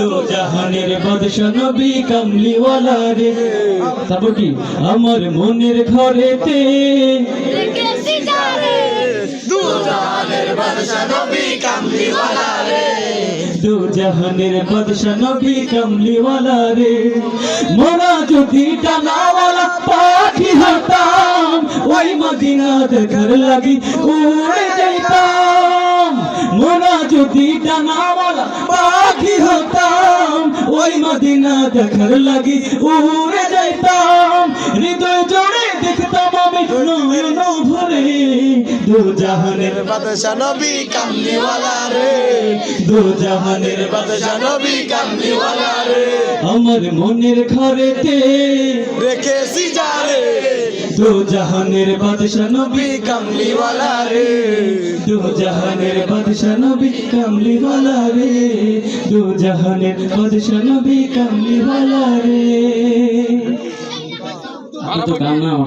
দো জাহানের বাদশা নবী কামলিওয়ালা রে। তারপর কি? আমার মনের ঘরেতে দু জাহানের বাদশা নবী কামলিওয়ালা রে। দু জাহানের বাদশা নবী কামলিওয়ালা রে। মোরা যদি পাখি হতাম ওই মদিনা দেখার লাগি উড়ে যাইতাম। মোরা যদি পাখি ওই মদিনা দেখার লাগি উড়ে যাইতাম। হৃদয় জোড়ে দেখতাম আমি নয়ন ভরে। দু জাহানের বাদশা নবী কামলিওয়ালা রে। দু জাহানের বাদশা নবী কামলিওয়ালা রে। আমার মনের ঘরেতে রেখেছি যারে। দু জাহানের বাদশা নবী কামলিওয়ালা রে। দু জাহানের বাদশা নবী কামলিওয়ালা রে দু জাহানের বাদশা নবী রে। গান না আমার